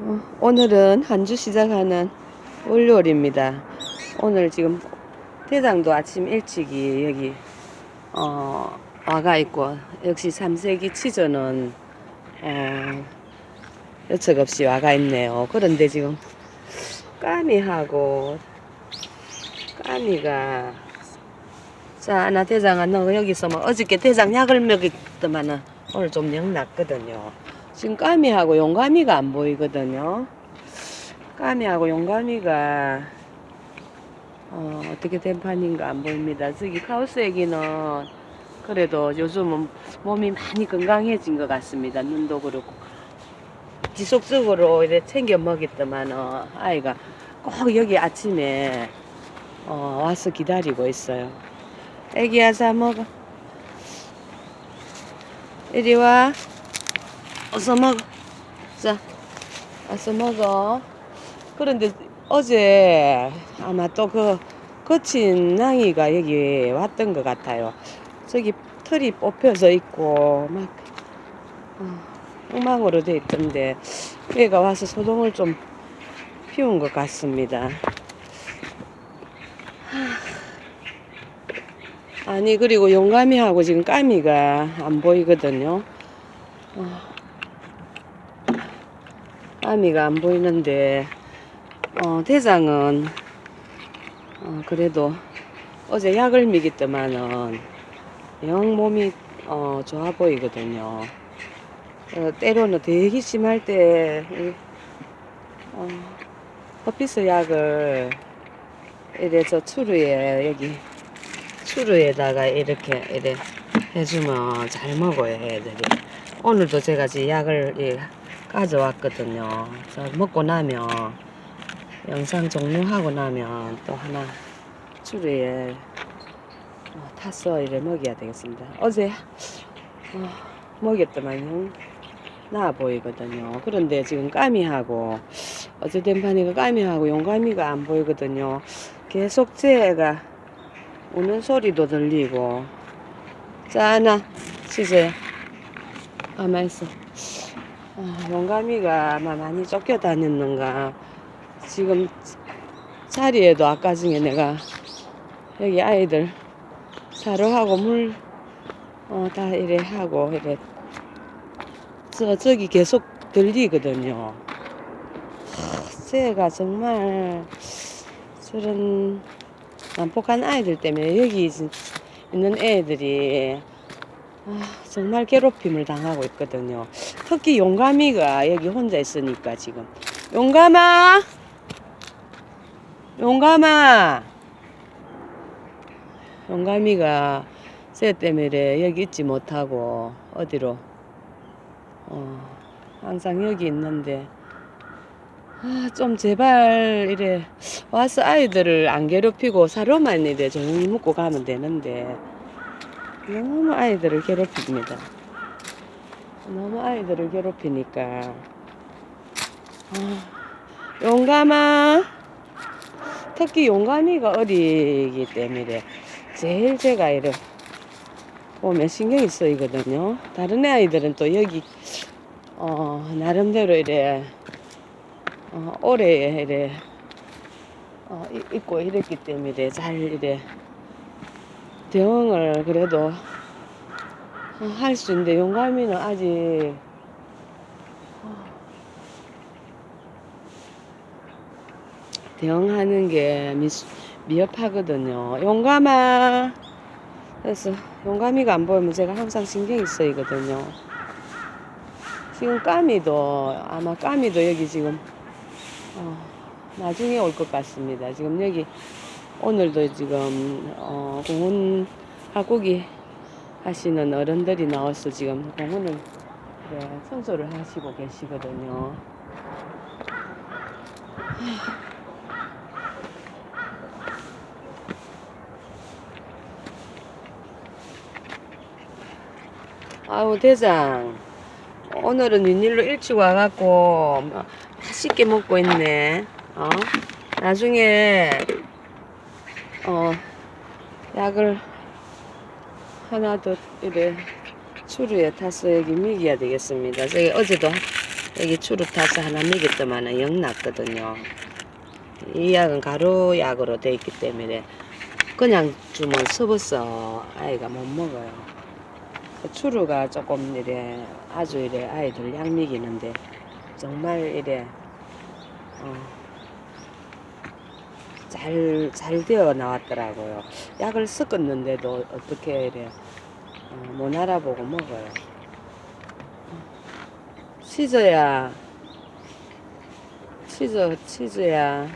어, 오늘은 한 주 시작하는 월요일입니다. 오늘 지금 대장도 아침 일찍이 여기 어, 와가 있고 역시 삼세기 치저는 어, 여척 없이 와가 있네요. 그런데 지금 까미하고 까미가 자, 나 대장아 너 여기서 뭐 어저께 대장 약을 먹였더만은 오늘 좀 영났거든요. 지금 까미하고 용가미가 안 보이거든요. 까미하고 용가미가 어, 어떻게 된 판인가 안 보입니다. 저기 카우스 애기는 그래도 요즘은 몸이 많이 건강해진 것 같습니다. 눈도 그렇고 지속적으로 이래 챙겨 먹였더만 어, 아이가 꼭 여기 아침에 어, 와서 기다리고 있어요. 애기야 자 먹어. 이리 와. 어서 먹어. 자, 어서 먹어. 그런데 어제 아마 또 그 거친 낭이가 여기 왔던 것 같아요. 저기 털이 뽑혀져 있고 막 어, 엉망으로 돼 있던데 얘가 와서 소동을 좀 피운 것 같습니다. 하, 아니 그리고 용감이하고 지금 까미가 안 보이거든요. 어. 까미가 안 보이는데 어, 대장은 어, 그래도 어제 약을 먹였더만은 영 몸이 어, 좋아 보이거든요. 어, 때로는 되게 심할 때 이, 어, 허피스 약을 이래 저 추루에 여기 추루에다가 이렇게 이래 해주면 잘 먹어요 애들이. 오늘도 제가 지금 약을 예, 가져왔거든요. 자, 먹고 나면 영상 종료하고 나면 또 하나 추루에 어, 타서 이래 먹여야 되겠습니다. 어제 어, 먹였더만 영 나아 보이거든요. 그런데 지금 까미하고 어제 된판이가 까미하고 용가미가 안 보이거든요. 계속 쟤가 우는 소리도 들리고 자 하나 시세요. 가만 있어. 아, 용감이가 아마 많이 쫓겨다녔는가. 지금 자리에도 아까 중에 내가 여기 아이들 사료하고 물, 어, 다 이래 하고, 이래. 저, 저기 계속 들리거든요. 새가 정말 저런 난폭한 아이들 때문에 여기 진- 있는 애들이 아, 정말 괴롭힘을 당하고 있거든요. 특히 용감이가 여기 혼자 있으니까 지금. 용감아! 용감아! 용감이가 새 때문에 여기 있지 못하고 어디로? 어, 항상 여기 있는데. 아, 좀 제발 이래 와서 아이들을 안 괴롭히고 사료만 이래 조용히 먹고 가면 되는데 너무 아이들을 괴롭힙니다. 너무 아이들을 괴롭히니까. 아, 용감아. 특히 용감이가 어리기 때문에 제일 제가 이래 보면 신경이 쓰이거든요. 다른 아이들은 또 여기, 어, 나름대로 이래, 어, 오래 이래, 어, 이- 있고 이랬기 때문에 잘 이래 대응을 그래도 할 수 있는데 용감이는 아직 어, 대응하는 게 미, 미흡하거든요. 용감아. 그래서 용감이가 안 보이면 제가 항상 신경이 쓰이거든요. 지금 까미도 아마 까미도 여기 지금 어, 나중에 올 것 같습니다. 지금 여기 오늘도 지금 어, 공원 가꾸기 하시는 어른들이 나와서 지금 공원을 네, 청소를 하시고 계시거든요. 아우 대장 오늘은 윈일로 일찍 와갖고 뭐 맛있게 먹고 있네. 어? 나중에 어 약을 하나 더 이래 추루에 타서 여기 미기야 되겠습니다. 저기 어제도 여기 추루 타서 하나 먹였더만은 영 났거든요. 이 약은 가루약으로 돼 있기 때문에 그냥 주면 섭어서 아이가 못 먹어요. 그 추루가 조금 이래 아주 이래 아이들 약 먹이는데 정말 이래 어, 잘, 잘 되어 나왔더라고요. 약을 섞었는데도 어떻게 이래 어, 못 알아보고 먹어요. 치즈야. 치즈, 치즈야.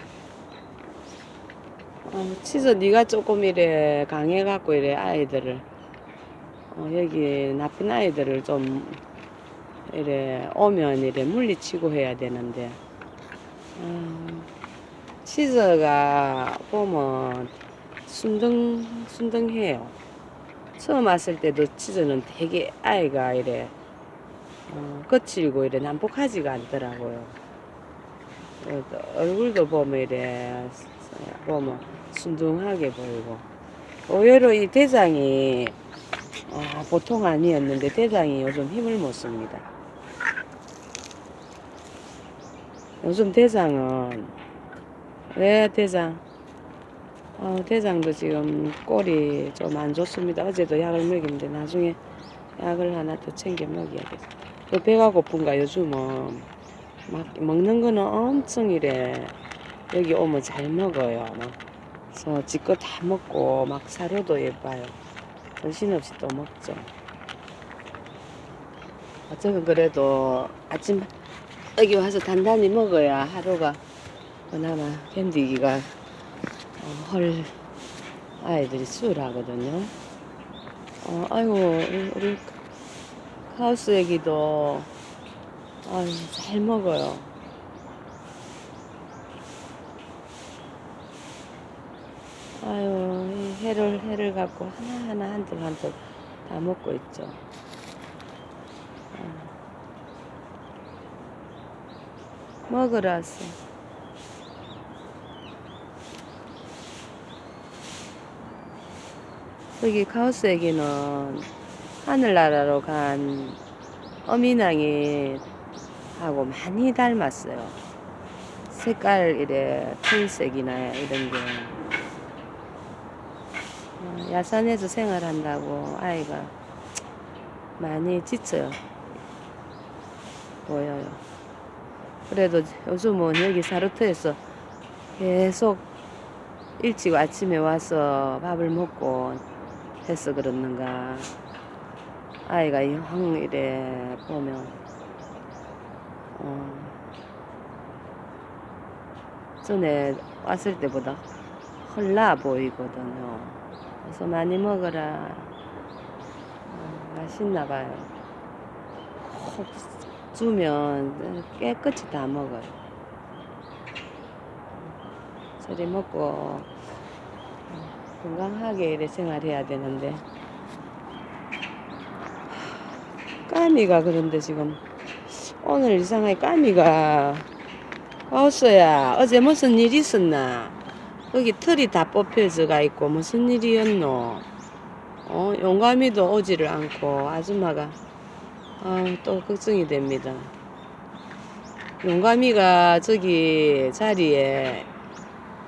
어, 치즈 네가 조금 이래 강해갖고 이래 아이들을 어, 여기 나쁜 아이들을 좀 이래 오면 이래 물리치고 해야 되는데 아, 치즈가 보면 순둥 순둥해요. 처음 왔을 때도 치즈는 되게 아이가 이래 어, 거칠고 이래 난폭하지가 않더라고요. 어, 얼굴도 보면 이래 보면 순둥하게 보이고 의외로 이 대장이 어, 보통 아니었는데 대장이 요즘 힘을 못 씁니다. 요즘 대장은 왜 대장? 어, 대장도 지금 꼴이 좀 안 좋습니다. 어제도 약을 먹였는데 나중에 약을 하나 더 챙겨 먹여야겠어. 그 배가 고픈가 요즘은 막 먹는 거는 엄청 이래 여기 오면 잘 먹어요. 막 그래서 지껏 다 먹고 막 사료도 예뻐요. 정신없이 또 먹죠. 어쩌면 그래도 아침 여기 와서 단단히 먹어야 하루가 그나마 견디기가 어, 헐 아이들이 수월하거든요. 어, 아이고 우리- 하우스 애기도 아유 잘 먹어요. 아유 이 해를 해를 갖고 하나 하나 한들 한들 다 먹고 있죠. 어. 먹으라서. 여기 카우스 애기는 하늘나라로 간 어미낭이 하고 많이 닮았어요. 색깔 이래 털색이나 이런 게 어, 야산에서 생활한다고 아이가 많이 지쳐 보여요. 그래도 요즘은 여기 사르트에서 계속 일찍 아침에 와서 밥을 먹고 해서 그렇는가 아이가 영 이래 보면 어, 전에 왔을 때보다 헐나 보이거든요. 그래서 많이 먹어라. 어, 맛있나 봐요. 콕 주면 깨끗이 다 먹어요. 저리 먹고 어, 건강하게 이래 생활해야 되는데. 까미가 그런데 지금 오늘 이상하게 까미가 하우스야 어제 무슨 일 있었나? 거기 털이 다 뽑혀져가 있고 무슨 일이었노? 어 용감이도 오지를 않고 아줌마가 아, 또 걱정이 됩니다. 용감이가 저기 자리에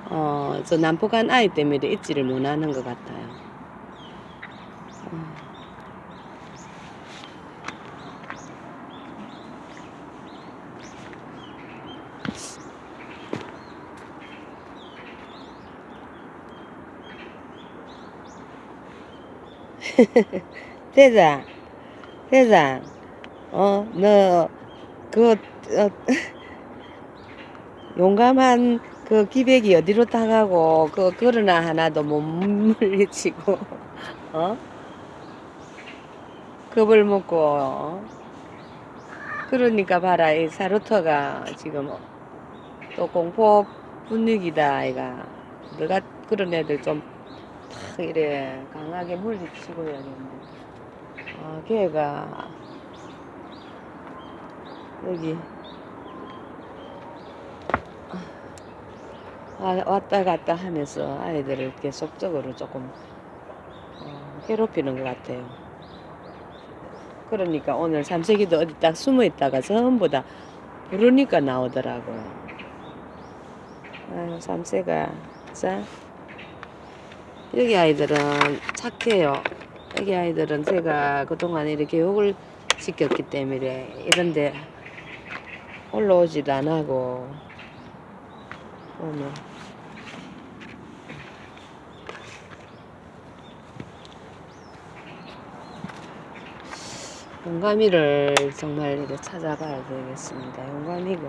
어, 저 난폭한 아이 때문에 있지를 못하는 것 같아요. 어. 대장, 대장, 어, 너, 그, 어, 용감한 그 기백이 어디로 타가고, 그, 그러나 하나도 못 물리치고, 어? 겁을 먹고, 어? 그러니까 봐라, 이 사루터가 지금 또 공포 분위기다, 아이가. 너가 그런 애들 좀, 탁 이래, 강하게 물리치고 해야겠는데. 아, 걔가, 여기, 왔다 갔다 하면서 아이들을 계속적으로 조금 어, 괴롭히는 것 같아요. 그러니까 오늘 삼색이도 어디 딱 숨어 있다가 전부 다 부르니까 나오더라고요. 아유, 삼세가. 자. 여기 아이들은 착해요. 여기 아이들은 제가 그동안 이렇게 교육을 시켰기 때문에 이런데 올라오지도 안 하고 오늘 용감이를 정말 이렇게 찾아가야 되겠습니다. 용감이가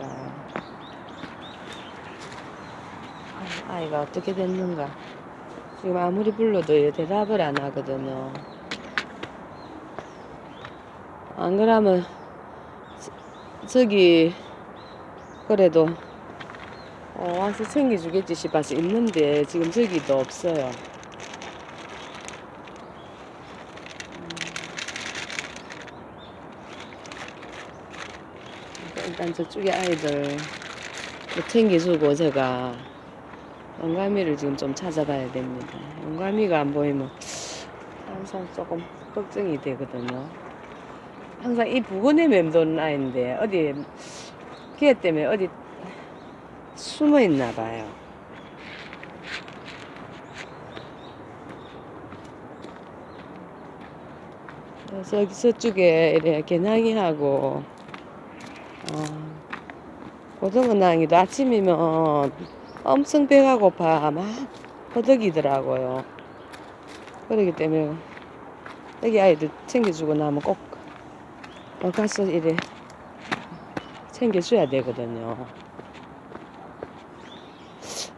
아, 아이가 어떻게 됐는가 지금 아무리 불러도 얘 대답을 안 하거든요. 안 그러면 저- 저기 그래도 어, 와서 챙겨주겠지 싶어서 있는데 지금 저기도 없어요. 일단 저쪽에 아이들 뭐 챙겨주고 제가 영감이를 지금 좀 찾아봐야 됩니다. 영감이가 안 보이면 항상 조금 걱정이 되거든요. 항상 이 부근에 맴도는 아이인데 어디 걔 때문에 어디 숨어 있나 봐요. 저기 저쪽에 이렇게 개낭이하고 어, 고등어 낭이도 아침이면 엄청 배가 고파 막 허덕이더라고요. 그러기 때문에 여기 아이들 챙겨주고 나면 꼭 어, 가서 이래 챙겨줘야 되거든요.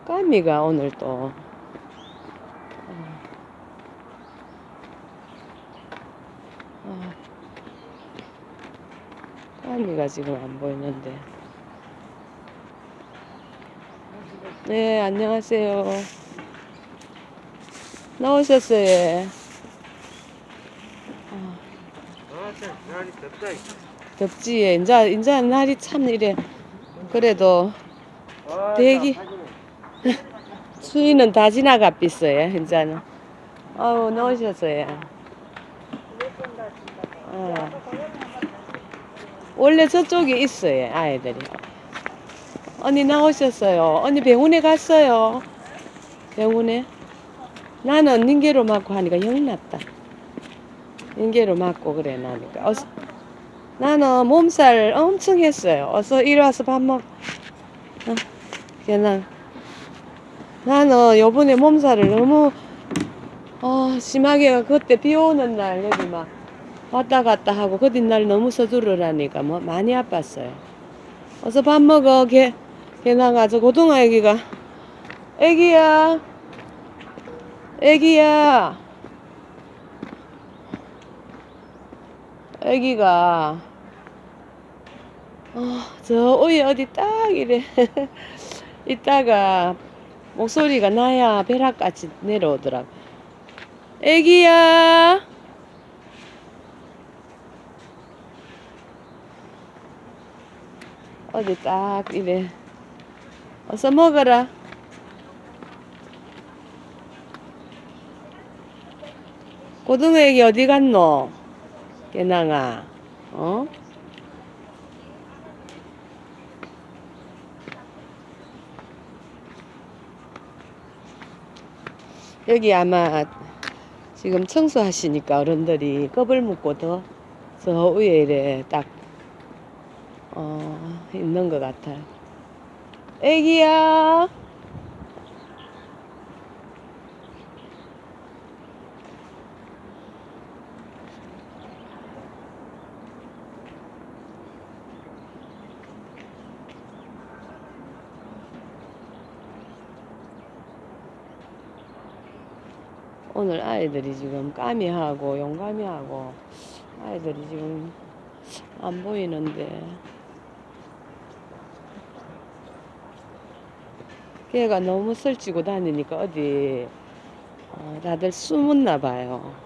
까미가 오늘 또 어, 어, 까미가 지금 안 보이는데. 네, 안녕하세요. 나오셨어요. 예. 어, 아. 덥지. 인자, 인자 날이 참 이래. 그래도 아, 대기. 수위는 다 지나가 삐어요 인자는. 아우, 나오셨어요. 어. 원래 저쪽에 있어요, 아이들이. 언니 나오셨어요. 언니 병원에 갔어요. 병원에. 나는 닌게로 맞고 하니까 영 낫다. 닌게로 맞고 그래 나니까. 어서, 나는 몸살 엄청 했어요. 어서 이리 와서 밥 먹. 어, 그냥 나는 요번에 몸살을 너무 어, 심하게 그때 비 오는 날 여기 막 왔다 갔다 하고 그 뒷 날 너무 서두르라니까 뭐 많이 아팠어요. 어서 밥 먹어. 걔, 걔 나가서 고등어 애기가 애기야. 애기야. 애기가 어, 저 위에 어디 딱 이래 있다가 목소리가 나야 벼락같이 내려오더라고. 애기야. 어디 딱 이래. 어서 먹어라. 고등어 애기 어디 갔노? 개낭아. 어? 여기 아마 지금 청소하시니까 어른들이 껍을 묶고 더 저 위에 이래 딱 어, 있는 것 같아요. 애기야. 오늘 아이들이 지금 까미하고 용감이하고 아이들이 지금 안 보이는데. 걔가 너무 설치고 다니니까 어디 어, 다들 숨었나 봐요.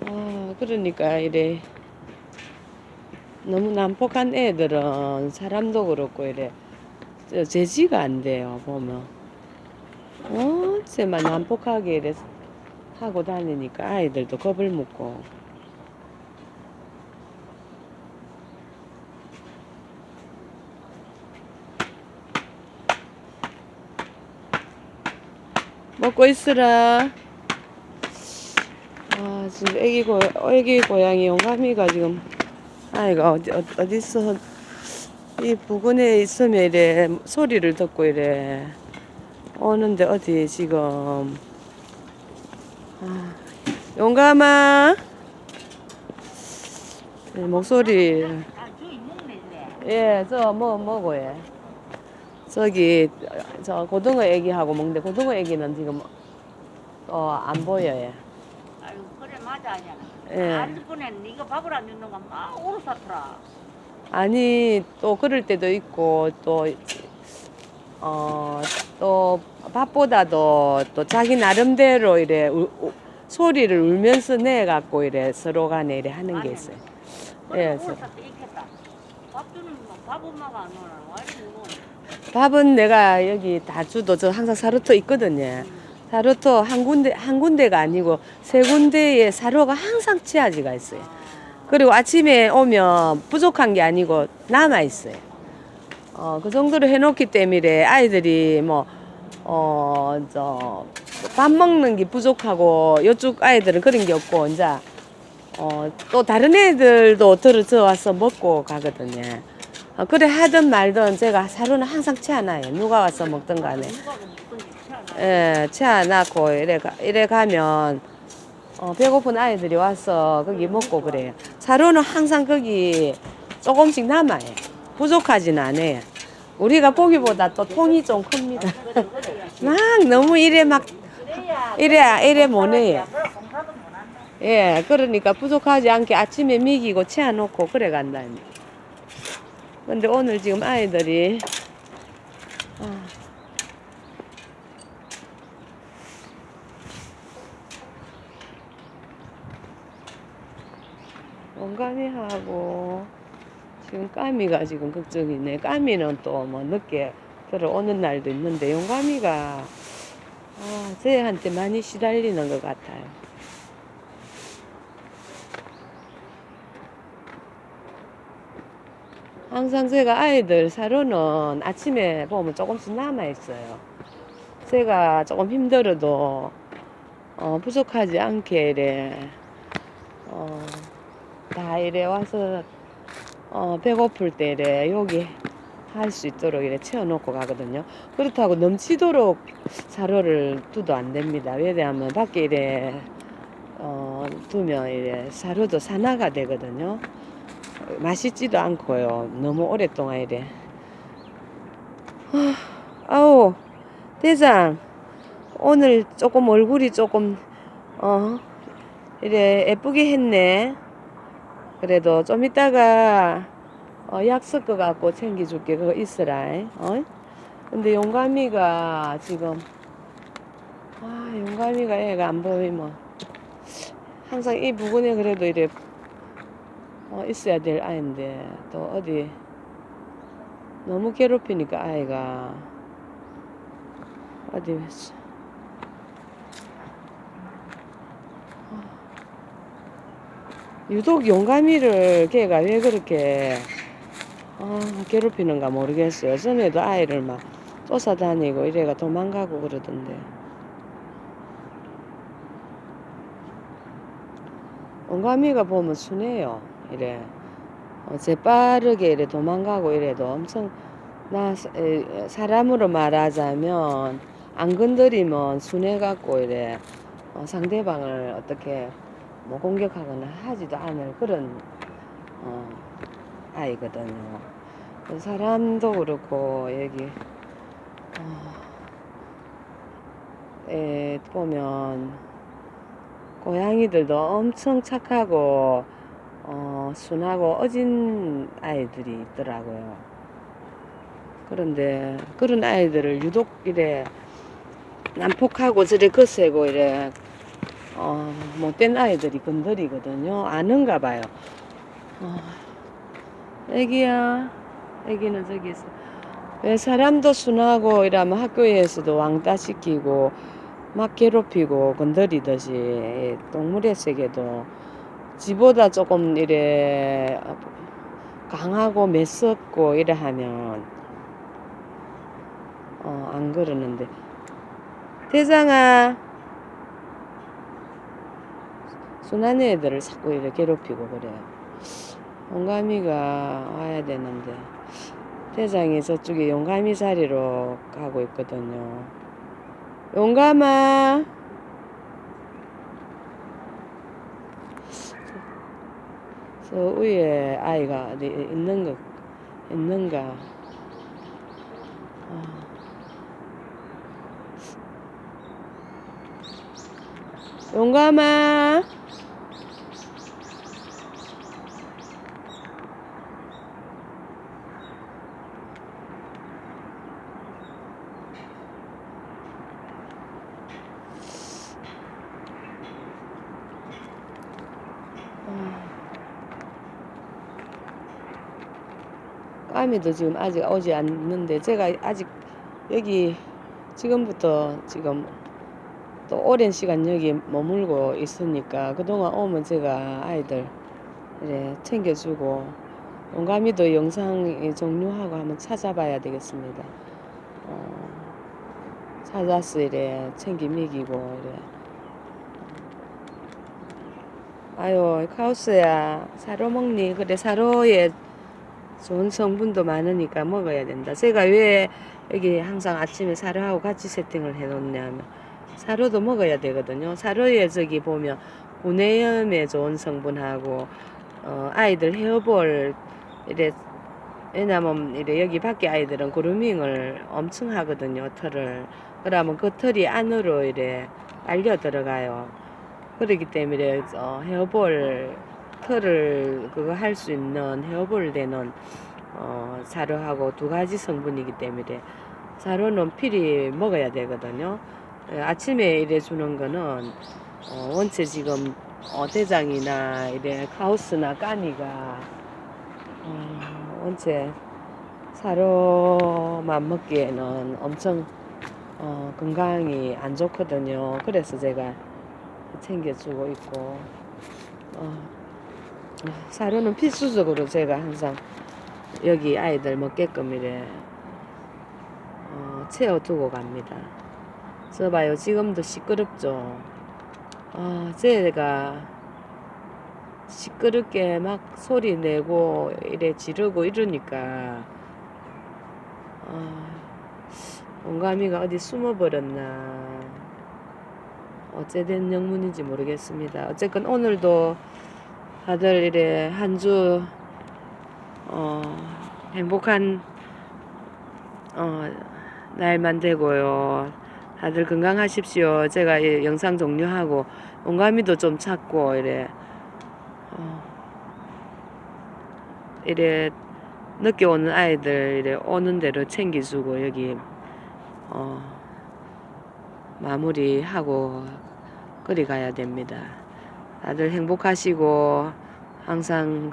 아, 그러니까 이래. 너무 난폭한 애들은 사람도 그렇고 이래. 저 제지가 안 돼요 보면. 어째만 난폭하게 하고 다니니까 아이들도 겁을 먹고. 먹고 있으라. 아 지금 애기 고 애기 고양이 영감이가 지금 아이가 어디 어디 있어? 이 부근에 있으면 이래 소리를 듣고 이래. 오는데 어디 지금. 아, 용감아. 네, 목소리. 아, 저기 먹네, 예, 저 뭐. 저기 저 고등어 애기하고 먹는데 고등어 애기는 지금 어안 보여요. 아유, 그래, 맞아, 아니야. 예. 안 뻔해. 네가 밥을 안 주는 거막 오르 사더라. 아니 또 그럴 때도 있고 또 어, 또 밥보다도 또 자기 나름대로 이래 울- 우- 소리를 울면서 내 갖고 이래 서로 간에 이래 하는 게 있어요. 그래, 예, 오르 저- 사도 있겠다. 밥 주는 거, 밥 엄마가 안 오나. 와, 이리 먹어. 밥은 내가 여기 다 주도 저 항상 사루토 있거든요. 사루토 한 군데 한 군데가 아니고 세 군데에 사료가 항상 치아지가 있어요. 그리고 아침에 오면 부족한 게 아니고 남아 있어요. 어, 그 정도로 해놓기 때문에 아이들이 뭐, 어, 저, 밥 먹는 게 부족하고, 이쪽 아이들은 그런 게 없고, 이제, 어, 또 다른 애들도 들어서 와서 먹고 가거든요. 어, 그래 하든 말든 제가 사료는 항상 채워놔요. 누가 와서 먹든 간에. 예, 채워놨고, 이래, 가, 이래 가면, 어, 배고픈 아이들이 와서 거기 먹고 그래요. 사료는 항상 거기 조금씩 남아요. 부족하진 않아요. 우리가 보기보다 또 통이 좀 큽니다. 막 너무 이래 막. 이래, 이래 못해요. 예, 그러니까 부족하지 않게 아침에 먹이고 채워놓고 그래 간다니. 근데 오늘 지금 아이들이, 아, 원감이하고 지금 까미가 지금 걱정이네. 까미는 또 뭐 늦게 들어오는 날도 있는데 용감이가 아, 쟤한테 많이 시달리는 것 같아요. 항상 제가 아이들 사료는 아침에 보면 조금씩 남아 있어요. 제가 조금 힘들어도 어, 부족하지 않게 이래 어, 다 이래 와서 어, 배고플 때 이래 여기 할 수 있도록 이래 채워놓고 가거든요. 그렇다고 넘치도록 사료를 두도 안 됩니다. 왜냐하면 밖에 이래 어, 두면 이래 사료도 산화가 되거든요. 맛있지도 않고요. 너무 오랫동안 이래. 아, 아우 대장 오늘 조금 얼굴이 조금 어 이래 예쁘게 했네. 그래도 좀 이따가 어, 약 섞어 갖고 챙겨줄게. 그거 있으라. 어? 근데 용감이가 지금 아 용감이가 애가 안 보이면 항상 이 부근에 그래도 이래 어, 있어야 될 아이인데 또 어디 너무 괴롭히니까 아이가 어디 유독 용감이를 걔가 왜 그렇게 아, 괴롭히는가 모르겠어요. 전에도 아이를 막 쫓아다니고 이래가 도망가고 그러던데. 용감이가 보면 순해요. 이래. 어, 재빠르게 이래 도망가고 이래도 엄청 나 사람으로 말하자면 안 건드리면 순해 갖고 이래 어, 상대방을 어떻게 뭐 공격하거나 하지도 않을 그런 어, 아이거든요. 그 사람도 그렇고 여기 어, 에 보면 고양이들도 엄청 착하고 어, 순하고 어진 아이들이 있더라고요. 그런데 그런 아이들을 유독 이래 난폭하고 저래 거세고 이래 어, 못된 아이들이 건드리거든요. 아는가 봐요. 어, 애기야, 애기는 저기 있어. 왜 사람도 순하고 이러면 학교에서도 왕따 시키고 막 괴롭히고 건드리듯이 이 동물의 세계도 지보다 조금 이래 강하고 매섭고 이래 하면 어, 안 그러는데 대장아. 순하는 애들을 자꾸 이렇게 괴롭히고 그래요. 용감이가 와야 되는데 대장이 저쪽에 용감이 자리로 가고 있거든요. 용감아. 저 위에 아이가 어디 있는 거 있는가? 아. 용감아. 까미도 지금 아직 오지 않는데 제가 아직 여기 지금부터 지금 또 오랜 시간 여기 머물고 있으니까 그동안 오면 제가 아이들 챙겨주고 용감이도 영상 종료하고 한번 찾아봐야 되겠습니다. 어, 찾아서 이래 챙기 먹이고 이래. 아유 카우스야 사로 먹니? 그래 사로에 좋은 성분도 많으니까 먹어야 된다. 제가 왜 여기 항상 아침에 사료하고 같이 세팅을 해놓냐면 사료도 먹어야 되거든요. 사료에 저기 보면 구내염에 좋은 성분하고 어, 아이들 헤어볼 이래 왜냐면 이래 여기 밖에 아이들은 그루밍을 엄청 하거든요. 털을 그러면 그 털이 안으로 이래 빨려 들어가요. 그렇기 때문에 어, 헤어볼 털을 그거 할 수 있는 헤어볼 되는 어, 사료하고 두 가지 성분이기 때문에 사료는 필히 먹어야 되거든요. 예, 아침에 이래 주는 거는 어, 원체 지금 어, 대장이나 이래 카우스나 까니가 어, 원체 사료만 먹기에는 엄청 어, 건강이 안 좋거든요. 그래서 제가 챙겨주고 있고 어, 사료는 필수적으로 제가 항상 여기 아이들 먹게끔 이래 어, 채워두고 갑니다. 저 봐요. 지금도 시끄럽죠. 아, 제가 시끄럽게 막 소리 내고 이래 지르고 이러니까 아, 온가미가 어디 숨어버렸나 어째된 영문인지 모르겠습니다. 어쨌건 오늘도 다들 이래 한주 어, 행복한 어, 날만 되고요. 다들 건강하십시오. 제가 이 영상 종료하고 온가미도 좀 찾고 이래 어, 이래 늦게 오는 아이들 이래 오는 대로 챙겨주고 여기 어, 마무리하고 그리 가야 됩니다. 다들 행복하시고 항상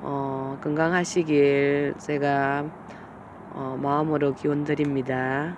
어, 건강하시길 제가 어, 마음으로 기원 드립니다.